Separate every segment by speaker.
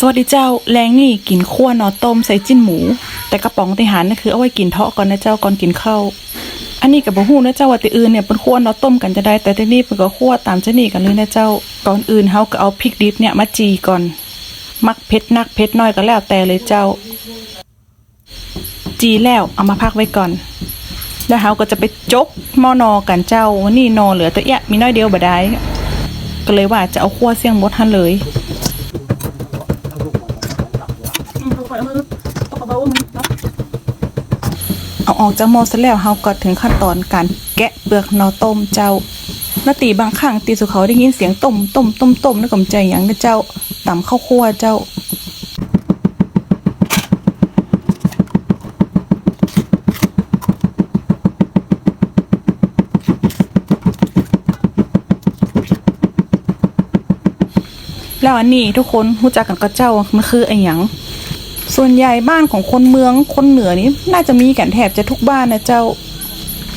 Speaker 1: สวัสดีเจ้าแรงนี่กินขั้วนอต้มใส่จิ้นหมู แต่กระป๋องติหารนี่คือเอาไว้กินเทาะก่อนนะเจ้าก่อนกินข้าวอันนี้กับบ่ฮู้นะเจ้าว่าติอื่นเนี่ยเป็นขั้วนอต้มกันจะได้ แต่ที่นี่เป็นก็ขั้วตามชนี่กันเลยนะเจ้าก่อนอื่นเฮาก็เอาพริกดิบเนี่ยมาจีก่อน มักเผ็ดนักเผ็ดน้อยก็แล้วแต่เลยเจ้า จีแล้วเอามาพักไว้ก่อน แล้วเฮาก็จะไปจกหม้อนอกันเจ้าวันนี้นอเหลือแต่เอี้ยมีน้อยเดียวบ่ได้ก็เลยว่าจะเอาขั้วเสี่ยงมดหันเลย เออกจากหม้อเสร็จแล้วเฮาก็ถึงขั้นตอนการแกะเปลือกนอต้มเจ้านาตีบางครั้งตีสุเขาได้ยินเสียงต้มต้มต้มต้มแล้วก็ใจหยังนะเจ้าตำข้าวคั่วเจ้าแล้วอันนี้ทุกคนรู้จักกันกับเจ้ามันคือไอ้หยัง ส่วนใหญ่บ้านของคนเมืองคนเหนือนี่น่าจะมีกันแทบจะทุกบ้านนะเจ้า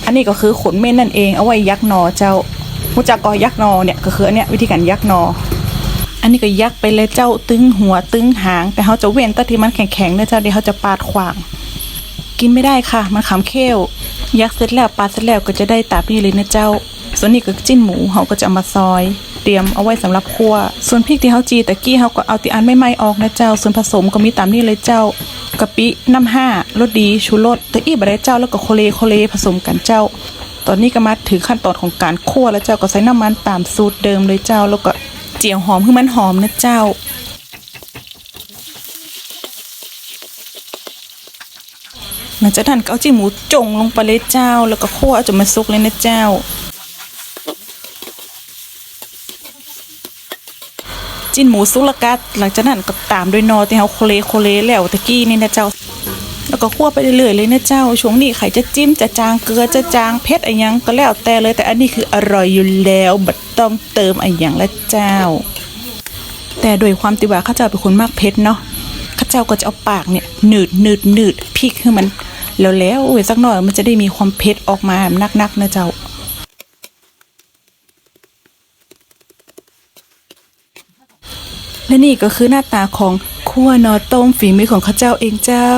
Speaker 1: อันนี้ก็คือขนเม่นนั่นเองเอาไว้ยักนอเจ้ารู้จักกอยักนอเนี่ยก็คืออันเนี้ยวิธีการยักนอ อันนี้ก็ยักไปเลยเจ้าตึงหัวตึงหาง แต่เขาจะเว้นแตที่มันแข็งๆนะเจ้าเดี๋ยวเขาจะปาดขวาง กินไม่ได้ค่ะ มันขำเขี้ยวยักเสร็จแล้วปาดเสร็จแล้วก็จะได้ตาพี่เลยนะเจ้า ส่วนนี้ก็จิ้นหมูเขาก็จะเอามาซอย เตรียมเอาไว้สำหรับคั่ว ส่วนพริกที่เขาจีตะกี้เขาก็เอาตีอันไม่ไหม้ออกนะเจ้า ส่วนผสมก็มีตามนี้เลยเจ้ากะปิน้ำห้ารสดีชูรสตะอี้บะได้เจ้าแล้วก็โคเลโคเลผสมกันเจ้า ตอนนี้ก็มาถึงขั้นตอนของการคั่วแล้วเจ้าก็ใส่น้ำมันตามสูตรเดิมเลยเจ้า แล้วก็เจียวหอมให้มันหอมนะเจ้าหลังจากนั้นก็เอาจิ้มหมูจงลงไปเลยเจ้า แล้วก็คั่วจนมันสุกเลยนะเจ้า จิ้นหมูสุกและกัดหลังจากนั้นก็ตามด้วยนอที่เฮาโคเลโคเลแล้วตะกี้นี่นะเจ้า แล้วก็คั่วไปเรื่อยๆเลยนะเจ้าช่วงนี้ใครจะจิ้มจะจางเกลือจะจางเผ็ดอะไรยังก็แล้วแต่เลย แต่อันนี้คืออร่อยอยู่แล้วบัดต้องเติมอะไรย่างละเจ้า แต่โดยความติว่าข้าเจ้าเป็นคนมากเผ็ดเนาะข้าเจ้าก็จะเอาปากเนี่ยหนืดหนืดหนืดพริกให้มันแล้วแล้วโอ้ยสักหน่อยมันจะได้มีความเผ็ดออกมานักๆนะเจ้า และนี่ก็คือหน้าตาของขั้วนอต้มฝีมือของข้าเจ้าเองเจ้า